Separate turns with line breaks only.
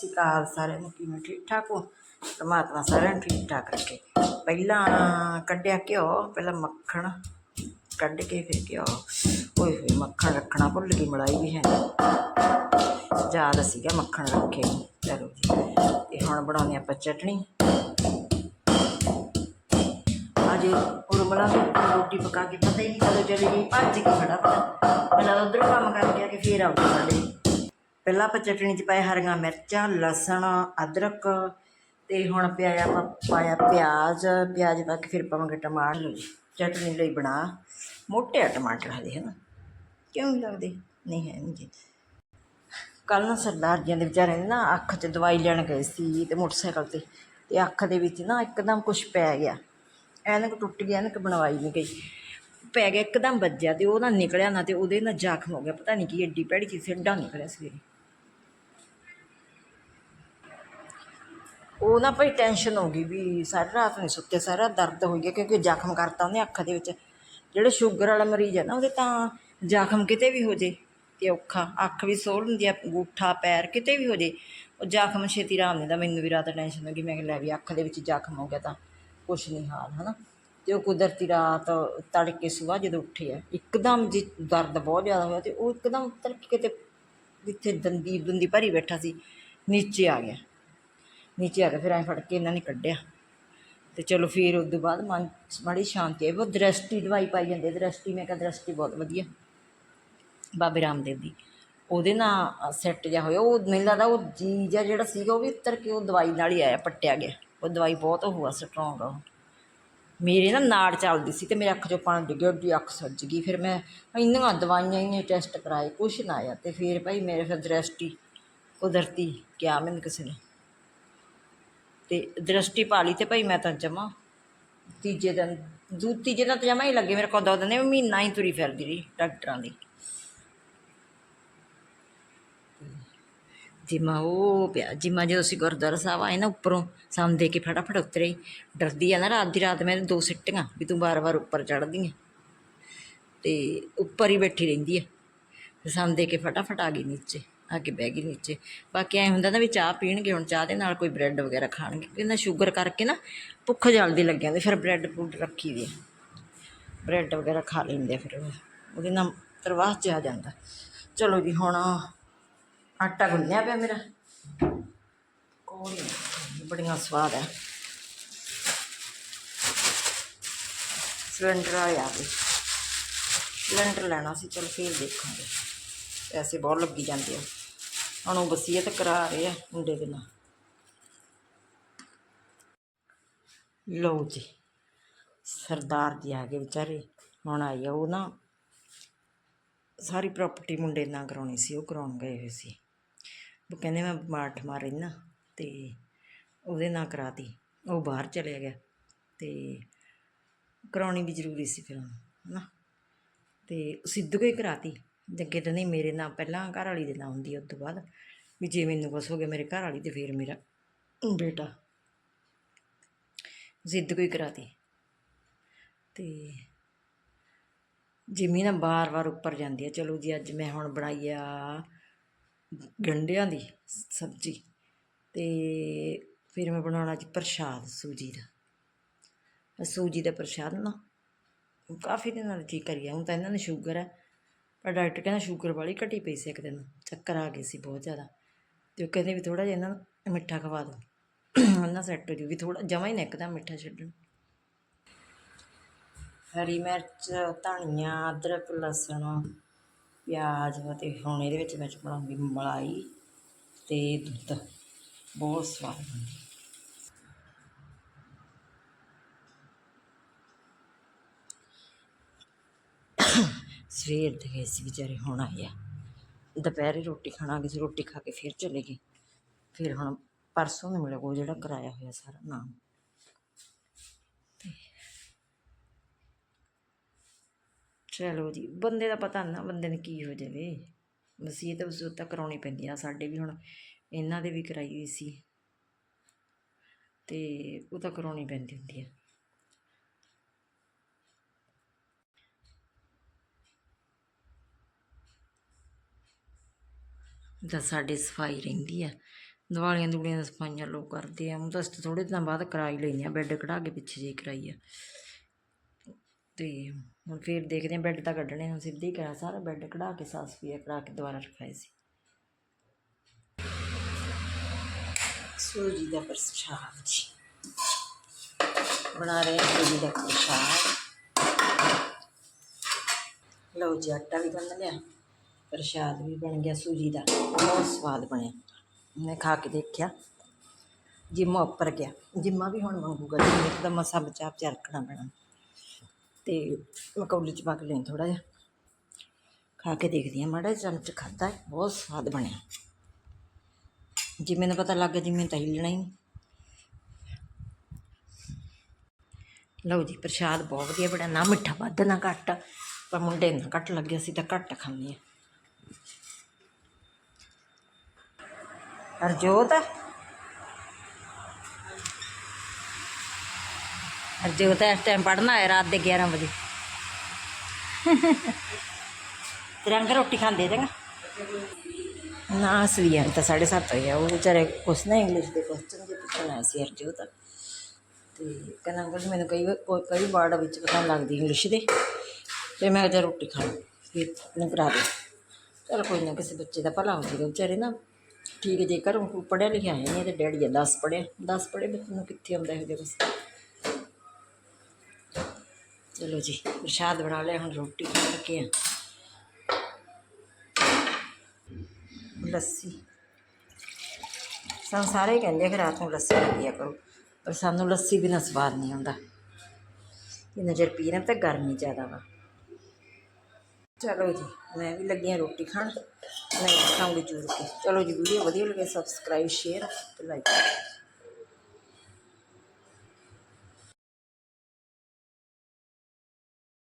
ਸਿਕਾਲ ਸਾਰਿਆਂ ਨੂੰ, ਕਿਵੇਂ ਠੀਕ ਠਾਕ ਹੋ? ਪਰਮਾਤਮਾ ਸਾਰਿਆਂ ਨੂੰ ਠੀਕ ਠਾਕ ਰੱਖੇ। ਪਹਿਲਾਂ ਕੱਢਿਆ ਘਿਓ, ਪਹਿਲਾਂ ਮੱਖਣ ਕੱਢ ਕੇ ਫਿਰ ਘਿਓ। ਓਏ ਹੋਏ, ਮੱਖਣ ਰੱਖਣਾ ਭੁੱਲ ਗਈ, ਮਲਾਈ ਵੀ ਹੈ ਯਾਦ ਸੀਗਾ ਮੱਖਣ ਰੱਖੇ ਚਲੋ ਜੀ, ਤੇ ਹੁਣ ਬਣਾਉਂਦੇ ਆਪਾਂ ਚਟਣੀ। ਅੱਜ ਉਰਮਲਾ ਨੂੰ ਰੋਟੀ ਪਕਾ ਕੇ ਪਤਾ ਹੀ ਨਹੀਂ ਕਦੋਂ ਚਲੀ ਗਈ ਭੱਜ ਕੇ ਖੜਾ ਪਤਾ ਮੇਰਾ ਉਧਰੋਂ ਕੰਮ ਕਰਕੇ ਆ ਕੇ ਫੇਰ ਆਉਂਦੀ ਸਾਡੇ। ਪਹਿਲਾਂ ਆਪਾਂ ਚਟਣੀ 'ਚ ਪਾਏ ਹਰੀਆਂ ਮਿਰਚਾਂ, ਲਸਣ, ਅਦਰਕ ਤੇ ਹੁਣ ਪਿਆਇਆ ਆਪਾਂ ਪਾਇਆ ਪਿਆਜ਼। ਪਿਆਜ਼ ਪਾ ਕੇ ਫਿਰ ਪਾਵਾਂਗੇ ਟਮਾਟਰ। ਲਓ ਚਟਣੀ ਲਈ ਬਣਾ। ਮੋਟੇ ਟਮਾਟਰ ਹਲੇ ਹੈ ਨਾ ਕਿਉਂ ਨਹੀਂ ਲੱਗਦੇ? ਨਹੀਂ ਹੈ ਨਹੀਂ ਜੀ। ਕੱਲ ਨਾ ਸਰਦਾਰ ਜੀ ਦੇ ਵਿਚਾਰੇ ਨੇ ਨਾ ਅੱਖ 'ਚ ਦਵਾਈ ਲੈਣ ਗਏ ਸੀ ਤੇ ਮੋਟਰਸਾਈਕਲ ਤੇ ਤੇ ਅੱਖ ਦੇ ਵਿੱਚ ਨਾ ਇੱਕਦਮ ਕੁਝ ਪੈ ਗਿਆ। ਐਨਕ ਟੁੱਟ ਗਿਆ ਐਨਕ ਬਣਵਾਈ ਨਹੀਂ ਗਈ। ਪੈ ਗਿਆ, ਇੱਕਦਮ ਵੱਜਿਆ ਤੇ ਉਹ ਨਾ ਨਿਕਲਿਆ ਨਾ ਤੇ ਉਹਦੇ ਨਾਲ ਜ਼ਖਮ ਹੋ ਗਿਆ। ਪਤਾ ਨਹੀਂ ਕੀ ਐਡੀ ਭੈੜੀ ਚੀਜ਼ ਸਿੱਡਾ ਨਿਕਲਿਆ ਸਵੇਰੇ। ਉਹ ਨਾ ਭਾਈ ਟੈਨਸ਼ਨ ਹੋ ਗਈ ਵੀ ਸਾਰੀ ਰਾਤ ਨਹੀਂ ਸੁੱਤੇ, ਸਾਰਾ ਦਰਦ ਹੋ ਗਿਆ ਕਿਉਂਕਿ ਜ਼ਖਮ ਕਰਤਾ ਉਹਨੇ ਅੱਖ ਦੇ ਵਿੱਚ। ਜਿਹੜੇ ਸ਼ੂਗਰ ਵਾਲਾ ਮਰੀਜ਼ ਹੈ ਨਾ, ਉਹਦੇ ਤਾਂ ਜ਼ਖਮ ਕਿਤੇ ਵੀ ਹੋ ਜੇ ਤੇ ਔਖਾ, ਅੱਖ ਵੀ ਸੋਲ ਹੁੰਦੀ ਆ, ਅੰਗੂਠਾ, ਪੈਰ ਕਿਤੇ ਵੀ ਹੋ ਜੇ, ਉਹ ਜ਼ਖਮ ਛੇਤੀ ਆਰਾਮ ਨਹੀਂ ਦਾ, ਮੈਨੂੰ ਵੀ ਰਾਤ ਟੈਨਸ਼ਨ ਹੋ ਗਈ, ਮੈਂ ਕਿਹਾ ਲੈ ਵੀ ਅੱਖ ਦੇ ਵਿੱਚ ਜ਼ਖਮ ਹੋ ਗਿਆ ਤਾਂ ਕੁਛ ਨਹੀਂ ਹਾਲ, ਹਨਾ। ਤੇ ਉਹ ਕੁਦਰਤੀ ਰਾਤ ਤੜਕੇ ਸੁਬਾਹ ਜਦੋਂ ਉੱਠੇ ਆ, ਇੱਕਦਮ ਜੀ ਦਰਦ ਬਹੁਤ ਜ਼ਿਆਦਾ ਹੋਇਆ ਤੇ ਉਹ ਇੱਕਦਮ ਤੜਕੇ ਕਿਤੇ ਜਿੱਥੇ ਦੰਦੀ ਦੁੰਦੀ ਭਰੀ ਬੈਠਾ ਸੀ, ਨੀਚੇ ਆ ਗਿਆ। ਨੀਚੇ ਆ ਕੇ ਫਿਰ ਐਂ ਫੜ ਕੇ ਇਹਨਾਂ ਨੇ ਕੱਢਿਆ। ਤੇ ਚਲੋ ਫਿਰ ਉਸ ਤੋਂ ਬਾਅਦ ਮਨ 'ਚ ਬੜੀ ਸ਼ਾਂਤੀ ਆਈ। ਉਹ ਦ੍ਰਿਸ਼ਟੀ, ਦਵਾਈ ਪਾਈ ਜਾਂਦੇ ਦ੍ਰਿਸ਼ਟੀ, ਮੈਂ ਕਿਹਾ ਦ੍ਰਿਸ਼ਟੀ ਬਹੁਤ ਵਧੀਆ। ਬਾਬੇ ਰਾਮਦੇਵ ਦੀ। ਉਹਦੇ ਨਾਲ ਸੈੱਟ ਜਿਹਾ ਹੋਇਆ। ਉਹ ਮੈਨੂੰ ਲੱਗਦਾ ਉਹ ਜੀ ਜਿਹਾ ਜਿਹੜਾ ਸੀਗਾ, ਉਹ ਵੀ ਉੱਤਰ ਕੇ ਉਹ ਦਵਾਈ ਨਾਲ ਹੀ ਆਇਆ, ਪੱਟਿਆ ਗਿਆ। ਉਹ ਦਵਾਈ ਬਹੁਤ ਹੋਆ ਸਟਰੋਂਗ ਉਹ। ਮੇਰੇ ਨਾ ਨਾੜ ਚੱਲਦੀ ਸੀ ਤੇ ਮੇਰੇ ਅੱਖ 'ਚੋਂ ਪਾਣੀ ਡਿੱਗਿਆ ਉਹਦੀ ਅੱਖ ਸੁੱਜ ਗਈ। ਫਿਰ ਮੈਂ ਇੰਨੀਆਂ ਦਵਾਈਆਂ ਇੰਨੇ ਟੈਸਟ ਕਰਾਏ, ਕੁਛ ਨਾ ਆਇਆ। ਤੇ ਫਿਰ ਭਾਈ ਮੇਰੇ ਫਿਰ ਦ੍ਰਿਸ਼ਟੀ ਕੁਦਰਤੀ ਕਿਹਾ ਮੈਨੂੰ ਕਿਸੇ ਨੇ। ਤੇ ਦ੍ਰਿਸ਼ਟੀ ਪਾ ਲਈ ਤੇ ਭਾਈ ਮੈਂ ਤਾਂ ਜਮਾ ਤੀਜੇ ਦਿਨ, ਦੂ, ਤੀਜੇ ਦਿਨ ਤਾਂ ਜਮਾ ਹੀ ਲੱਗੇ ਮੇਰੇ ਕੋਲ ਦੋ ਦਿਨ, ਮਹੀਨਾ ਹੀ ਤੁਰੀ ਫਿਰਦੀ ਰਹੀ ਡਾਕਟਰਾਂ ਦੀ। ਜਿਮਾ ਉਹ ਪਿਆ, ਜਿਮਾ ਜਦੋਂ ਅਸੀਂ ਗੁਰਦੁਆਰਾ ਸਾਹਿਬ ਆਏ ਨਾ ਉੱਪਰੋਂ ਸਾਮ ਦੇ ਕੇ ਫਟਾਫਟ ਉਤਰੇ ਡਰਦੀ ਆ ਨਾ ਰਾਤ ਦੀ ਰਾਤ ਮੈਂ ਦੋ ਸਿੱਟੀਆਂ ਵੀ ਤੂੰ ਵਾਰ-ਵਾਰ ਉੱਪਰ ਚੜਦੀ ਆ। ਤੇ ਉੱਪਰ ਹੀ ਬੈਠੀ ਰਹਿੰਦੀ ਆ, ਤੇ ਸਾਮ ਦੇ ਕੇ ਫਟਾਫਟ ਆ ਗਈ ਨੀਚੇ। ਆ ਕੇ ਬਹਿ ਗਈ ਨੀਚੇ। ਬਾਕੀ ਐ ਹੁੰਦਾ ਨਾ ਵੀ ਚਾਹ ਪੀਣਗੇ, ਹੁਣ ਚਾਹ ਦੇ ਨਾਲ ਕੋਈ ਬ੍ਰੈਡ ਵਗੈਰਾ ਖਾਣਗੇ। ਕਿਉਂਕਿ ਸ਼ੂਗਰ ਕਰਕੇ ਨਾ ਭੁੱਖ ਜਲਦੀ ਲੱਗ ਜਾਂਦੀ, ਫਿਰ ਬ੍ਰੈਡ ਫੂਡ ਰੱਖੀ ਦੀ ਆ। ਬ੍ਰੈਡ ਵਗੈਰਾ ਖਾ ਲੈਂਦੇ ਆ ਫਿਰ ਉਹਦੇ ਨਾਲ ਤਰਵਾਹ ਚ ਆ ਜਾਂਦਾ। ਚਲੋ ਜੀ, ਹੁਣ ਆਟਾ ਗੁੰਨਿਆ ਪਿਆ ਮੇਰਾ। ਕੋਲੀਆਂ ਬੜੀਆਂ ਸਵਾਦ ਹੈ ਸਿਲੰਡਰ ਆਇਆ ਵੀ। ਸਿਲੰਡਰ ਲੈਣਾ ਸੀ, ਚਲ ਫੇਰ ਦੇਖਾਂਗੇ। ਪੈਸੇ ਬਹੁਤ ਲੱਗੀ ਜਾਂਦੇ ਆ। ਹੁਣ ਉਹ ਵਸੀਅਤ ਕਰਾ ਰਹੇ ਆ ਮੁੰਡੇ ਦੇ ਨਾਲ। ਲਓ ਜੀ, ਸਰਦਾਰ ਜੀ ਆ ਗਏ ਵਿਚਾਰੇ, ਹੁਣ ਆਈ ਆ, ਉਹ ਨਾ ਸਾਰੀ ਪ੍ਰਾਪਰਟੀ ਮੁੰਡੇ ਨਾਲ ਕਰਾਉਣੀ ਸੀ, ਉਹ ਕਰਾਉਣ ਗਏ ਹੋਏ ਸੀ। ਉਹ ਕਹਿੰਦੇ ਮੈਂ ਬਿਮਾਰ ਠਮਾਰ ਰਹਿਣਾ ਤੇ ਉਹਦੇ ਨਾਲ ਕਰਾਤੀ, ਉਹ ਬਾਹਰ ਚਲਿਆ ਗਿਆ ਤੇ ਕਰਾਉਣੀ ਵੀ ਜ਼ਰੂਰੀ ਸੀ ਫਿਰ ਉਹਨੂੰ, ਹਨਾ? ਤੇ ਸਿੱਧੂ ਹੀ ਕਰਾਤੀ। ਜੇ ਤਾਂ ਨਹੀਂ ਮੇਰੇ ਨਾਲ ਪਹਿਲਾਂ ਘਰ ਵਾਲੀ ਦੇ ਨਾਲ ਹੁੰਦੀ ਉਸ ਤੋਂ ਬਾਅਦ, ਵੀ ਜੇ ਮੈਨੂੰ ਕੁਛ ਹੋ ਗਿਆ ਮੇਰੇ ਘਰ ਵਾਲੀ ਤੇ ਫਿਰ ਮੇਰਾ ਬੇਟਾ। ਜ਼ਿੱਦ ਕੋਈ ਕਰਾਤੀ। ਤੇ ਜਿਮੀ ਨਾ ਬਾਰ-ਬਾਰ ਉੱਪਰ ਜਾਂਦੀ ਆ, ਚਲੋ ਜੀ ਅੱਜ ਮੈਂ ਹੁਣ ਬਣਾਈ ਆ ਗੰਢਿਆਂ ਦੀ ਸਬਜ਼ੀ ਤੇ ਫਿਰ ਮੈਂ ਬਣਾਉਣਾ ਅੱਜ ਪ੍ਰਸ਼ਾਦ ਸੂਜੀ ਦਾ। ਸੂਜੀ ਦਾ ਪ੍ਰਸ਼ਾਦ ਨਾ ਕਾਫੀ ਦਿਨਾਂ ਦਾ ਜੀ ਕਰੀ ਹੁਣ ਤਾਂ ਇਹਨਾਂ ਨੂੰ ਸ਼ੂਗਰ ਹੈ ਪਰ ਡਾਕਟਰ ਕਹਿੰਦਾ ਸ਼ੂਗਰ ਵਾਲੀ ਘਟੀ ਪਈ ਸੀ ਇੱਕ ਦਿਨ, ਚੱਕਰ ਆ ਗਏ ਸੀ ਬਹੁਤ ਜ਼ਿਆਦਾ। ਤੇ ਉਹ ਕਹਿੰਦੇ ਵੀ ਥੋੜਾ ਜਿਹਾ ਇਹਨਾਂ ਨੂੰ ਮਿੱਠਾ ਖਵਾ ਦਿਓ ਉਹਨਾਂ ਸੈੱਟ ਹੋ ਜੂ, ਵੀ ਥੋੜਾ ਜਮਾ ਹੀ ਨਾ ਇੱਕਦਮ ਮਿੱਠਾ ਛੱਡਣ। ਹਰੀ ਮਿਰਚ, ਧਨੀਆ, ਅਦਰਕ, ਲਸਣ, ਪਿਆਜ਼ ਅਤੇ ਹੁਣ ਇਹਦੇ ਵਿੱਚ ਮੈਂ ਬਣਾਉਂਗੀ ਮਲਾਈ ਤੇ ਦੁੱਧ। ਬਹੁਤ ਸਵਾਦ ਬਣਦੀ। ਸਵੇਰ ਦੇ ਗਏ ਸੀ ਵਿਚਾਰੇ, ਹੁਣ ਆਏ ਆ। ਦੁਪਹਿਰੇ ਰੋਟੀ ਖਾਣਾ ਗਏ ਸੀ, ਰੋਟੀ ਖਾ ਕੇ ਫਿਰ ਚਲੇ ਗਏ। ਫਿਰ ਹੁਣ ਪਰਸੋਂ ਨੂੰ ਮਿਲੇਗਾ ਉਹ ਜਿਹੜਾ ਕਰਾਇਆ ਹੋਇਆ ਸਾਰਾ ਨਾਮ। ਚਲੋ ਜੀ, ਬੰਦੇ ਦਾ ਪਤਾ ਨਾ ਬੰਦੇ ਨੇ ਕੀ ਹੋ ਜਾਵੇ। ਵਸੀਅਤ ਵਸੂਤ ਤਾਂ ਕਰਾਉਣੀ ਪੈਂਦੀ ਆ, ਸਾਡੇ ਵੀ ਹੁਣ ਇਹਨਾਂ ਦੇ ਵੀ ਕਰਾਈ ਹੋਈ ਸੀ। ਤੇ ਉਹ ਤਾਂ ਕਰਾਉਣੀ ਪੈਂਦੀ ਹੁੰਦੀ ਆ। ਤਾਂ ਸਾਡੀ ਸਫ਼ਾਈ ਰਹਿੰਦੀ ਆ। ਦਿਵਾਲੀਆਂ ਦੂੜੀਆਂ ਦੀਆਂ ਸਫਾਈਆਂ ਲੋਕ ਕਰਦੇ ਆ। ਉਹ ਤਾਂ ਅਸੀਂ ਥੋੜੇ ਦਿਨਾਂ ਬਾਅਦ ਕਰਾ ਲੈਂਦੇ ਆ ਬੈੱਡ ਕਢਾ ਕੇ ਪਿੱਛੇ ਜੇ ਕਰਾਈ ਆ। ਤੇ ਹੁਣ ਫੇਰ ਦੇਖਦੇ ਆ ਬੈੱਡ ਤਾਂ ਕੱਢਣੇ ਹੁਣ ਸਿੱਧੇ ਹੀ ਕਰਾ, ਸਾਰਾ ਬੈੱਡ ਕਢਾ ਕੇ, ਸਾਫ਼ ਸਫ਼ਾਈ ਕਰਾ ਕੇ ਦੁਬਾਰਾ ਰਖਾਏ ਸੀ। ਸੂਜੀ ਦਾ ਪ੍ਰਸ਼ਾਦ ਜੀ। ਬਣਾ ਰਹੇ ਹਾਂ ਸੂਜੀ ਦਾ ਪ੍ਰਸ਼ਾਦ। ਲਓ ਜੀ, ਆਟਾ ਵੀ ਗੁੰਨ ਲਿਆ। ਪ੍ਰਸ਼ਾਦ ਵੀ ਬਣ ਗਿਆ ਸੂਜੀ ਦਾ। ਬਹੁਤ ਸਵਾਦ ਬਣਿਆ। ਮੈਂ ਖਾ ਕੇ ਦੇਖਿਆ। ਜਿੰਮਾ ਉੱਪਰ ਗਿਆ। ਜਿੰਮਾ ਵੀ ਹੁਣ ਮੰਗੂਗਾ। ਜਿੰਮੇ ਦਾ ਮਸਾ ਬਚਾ ਬਚਾ ਰੱਖਣਾ ਪੈਣਾ। ਤੇ ਮੈਂ ਚ ਪਾ ਕੇ ਲੈਣ ਥੋੜਾ ਜਿਹਾ। ਖਾ ਕੇ ਦੇਖਦੀ ਹਾਂ ਮਾੜਾ ਜਿਹਾ। ਚਮਚ ਖਾਦਾ ਬਹੁਤ ਸਵਾਦ ਬਣਿਆ। ਜਿਵੇਂ ਨੂੰ ਪਤਾ ਲੱਗ ਗਿਆ ਜਿਵੇਂ ਤਾਂ ਹਿੱਲਣਾ ਹੀ ਨਹੀਂ। ਲਓ ਜੀ, ਪ੍ਰਸ਼ਾਦ ਬਹੁਤ ਵਧੀਆ ਬਣਿਆ। ਨਾ ਮਿੱਠਾ ਵੱਧ, ਨਾ ਘੱਟ। ਪਰ ਮੁੰਡੇ ਨੂੰ ਘੱਟ ਲੱਗਿਆ ਸੀ, ਤਾਂ ਘੱਟ ਖਾਂਦੇ ਆ ਹਰਜੋਤ? ਹਰਜੋਤ ਇਸ ਟਾਈਮ ਪੜਨਾ ਹੈ ਰਾਤ ਦੇ 11 ਵਜੇ। ਤਿਰੰਗ ਰੋਟੀ ਖਾਂਦੇ ਜਾਂਗਾ ਨਾ? ਅਸਲੀ ਹੈ ਤਾਂ 7:30 ਹੋਇਆ ਉਹ ਵਿਚਾਰੇ ਕੁਛ ਨਾ ਇੰਗਲਿਸ਼ ਦੇ ਕੁਐਸਚਨ ਜੇ ਪੁੱਛਣ ਆਏ ਸੀ ਹਰਜੋਤ। ਤੇ ਕਹਿੰਦਾ, ਅੰਕਲ ਮੈਨੂੰ ਕਈ ਕਈ ਵਰਡ ਵਿੱਚ ਪਤਾ ਨਹੀਂ ਲੱਗਦੀ ਇੰਗਲਿਸ਼ ਦੇ। ਤੇ ਮੈਂ ਕਿਹਾ ਰੋਟੀ ਖਾ ਫਿਰ ਨੂੰ ਕਰਾ ਦੇ। ਚਲ ਕੋਈ ਨਾ, ਕਿਸੇ ਬੱਚੇ ਦਾ ਭਲਾ ਹੋ ਜਾਏਗਾ। ਵਿਚਾਰੇ ਨਾ ਠੀਕ ਹੈ, ਜੇਕਰ ਉਹ ਪੜ੍ਹਿਆ ਲਿਖਿਆ ਹੈ ਨਹੀਂ ਤੇ ਡੈਡੀ ਆ 10 ਪੜ੍ਹਿਆ 10 ਪੜ੍ਹੇ ਬੱਚੇ ਨੂੰ ਕਿੱਥੇ ਆਉਂਦਾ ਇਹੋ ਜਿਹਾ ਕੁਛ? ਚਲੋ ਜੀ, ਪ੍ਰਸ਼ਾਦ ਬਣਾ ਲਿਆ, ਹੁਣ ਰੋਟੀ ਖਾ ਕੇ ਆ। ਲੱਸੀ। ਸਾਨੂੰ ਸਾਰੇ ਕਹਿੰਦੇ ਕਿ ਰਾਤ ਨੂੰ ਲੱਸੀ ਪੀਆ ਕਰੋ, ਪਰ ਸਾਨੂੰ ਲੱਸੀ ਬਿਨਾਂ ਸਵਾਦ ਨਹੀਂ ਆਉਂਦਾ। ਜਿੰਨਾ ਚਿਰ ਪੀ ਨਾ ਤਾਂ ਗਰਮੀ ਜ਼ਿਆਦਾ ਵਾ। ਚਲੋ ਜੀ, ਮੈਂ ਵੀ ਲੱਗੀ ਹਾਂ ਰੋਟੀ ਖਾਣ, ਮੈਂ ਖਾਉਂਗੀ ਜੂਰ ਕੇ ਚਲੋ ਜੀ ਵੀਡੀਓ ਵਧੀਆ ਲੱਗੇ ਸਬਸਕ੍ਰਾਈਬ ਸ਼ੇਅਰ ਤੇ ਲਾਈਕ